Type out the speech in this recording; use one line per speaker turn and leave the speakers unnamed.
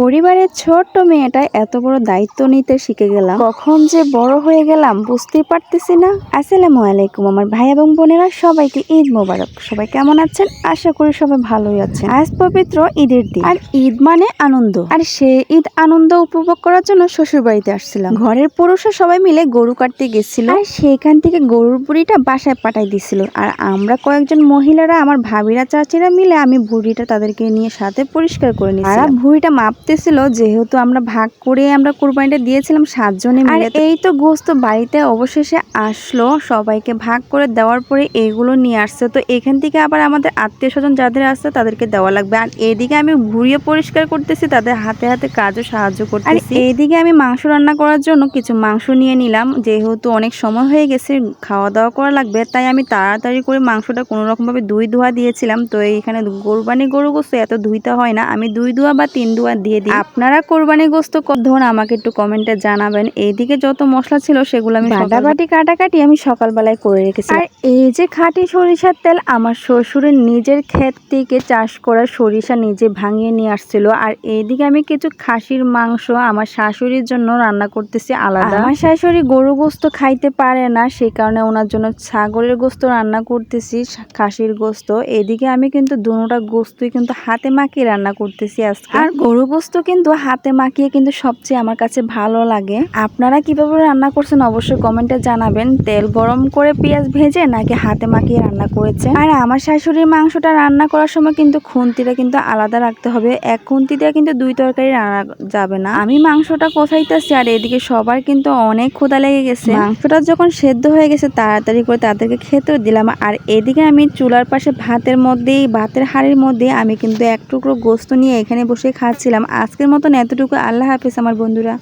পরিবারের ছোট্ট মেয়েটা এত বড় দায়িত্ব নিতে শিখে গেলাম। কখন যে বড় হয়ে গেলাম, বুঝতেই পারতেছি না। আসসালামু আলাইকুম আমার ভাই এবং বোনেরা, সবাইকে ঈদ মোবারক। সবাই কেমন আছেন? আশা করি সবাই ভালোই আছেন। আজ পবিত্র ঈদের দিন। আর ঈদ মানে আনন্দ। আর সে ঈদ আনন্দ উপভোগ করার জন্য শ্বশুর বাড়িতে আসছিলাম। ঘরের পুরুষরা সবাই মিলে গরু কাটতে গেছিল। আর সেখান থেকে গরুর বুড়িটা বাসায় পাঠাই দিছিল। আর আমরা কয়েকজন মহিলারা, আমার ভাবিরা, চাচিরা মিলে আমি বুড়িটা তাদেরকে নিয়ে সাথে পরিষ্কার করে নিই আর ভুড়িটা মাপতেছিল যেহেতু আমরা ভাগ করে আমরা কোরবানিটা দিয়েছিলাম সাতজনে মিলে এই তো গোস্ত বাড়িতে অবশেষে আসলো সবাইকে ভাগ করে দেওয়ার পরে এগুলো নিয়ে আসছে। তো এখান থেকে আবার আমাদের আত্মীয় স্বজন যাদের আসছে তাদেরকে দেওয়া লাগবে। আর এদিকে আমি ঘুরিয়ে পরিষ্কার করতেছি তাদের হাতে হাতে কাজও সাহায্য করতেছি। আর এইদিকে আমি মাংস রান্না করার জন্য কিছু মাংস নিয়ে নিলাম। যেহেতু অনেক সময় হয়ে গেছে খাওয়া দাওয়া করা লাগবে তাই আমি তাড়াতাড়ি করে মাংসটা কোনো রকম ভাবে দুই ধোয়া দিয়েছিলাম। তো এইখানে কোরবানি গরু গোস্ত এত ধুইতে হয় না। আমি দুই ধোয়া বা তিন ধোয়া দিয়ে দিই। আপনারা কোরবানি গোস্ত ধরুন আমাকে একটু কমেন্টে জানাবেন। এইদিকে যত মশলা ছিল সেগুলো আমি বাটাবাটি কাটাকাটি আমি সকালবেলায় করে রেখেছি আর এই যে খাঁটি সরিষার তেল আমার শ্বশুরের নিজের ক্ষেত থেকে চাষ করা সরিষা নিজে ভাঙিয়ে নিয়ে আসছিল। আর এইদিকে আমি কিছু খাসির মাংস আমার শাশুড়ির জন্য রান্না করতেছি আলাদা। আমার শাশুড়ি গরু গোস্ত খাইতে পারে না সেই কারণে ওনার জন্য ছাগলের গোস্ত রান্না করতেছি খাসির গোস্ত। এদিকে আমি কিন্তু দুটোটা গোস্তই কিন্তু হাতে মাখিয়ে রান্না করতেছি আজকে। আর গরু গোস্ত কিন্তু হাতে মাখিয়ে কিন্তু সবচেয়ে আমার কাছে ভালো লাগে। আপনারা কীভাবে রান্না করছেন অবশ্যই কমেন্টে জানাবেন। তেল গরম করে পেঁয়াজ ভেজে নাকি হাতে মাখিয়ে রান্না করেছে আর আমার শাশুড়ির মাংসটা রান্না করার সময় কিন্তু খুন্তিটা কিন্তু আলাদা রাখতে হবে। এক খুন্তি দিয়ে কিন্তু দুই তরকারি রান্না যাবে না। আমি মাংসটা কোথাইতেছি আর এদিকে সবার কিন্তু অনেক ক্ষুধা লেগে গেছে। মাংসটা যখন সেদ্ধ হয়ে গেছে তাড়াতাড়ি করে তাদেরকে খেতেও দিলাম। আর এদিকে আমি চুলার পাশে ভাতের মধ্যেই, ভাতের হাড়ির মধ্যে আমি কিন্তু এক টুকরো গোস্ত নিয়ে এখানে বসে খাচ্ছিলাম। আজকের মতন এতটুকু। আল্লাহ হাফিজ আমার বন্ধুরা।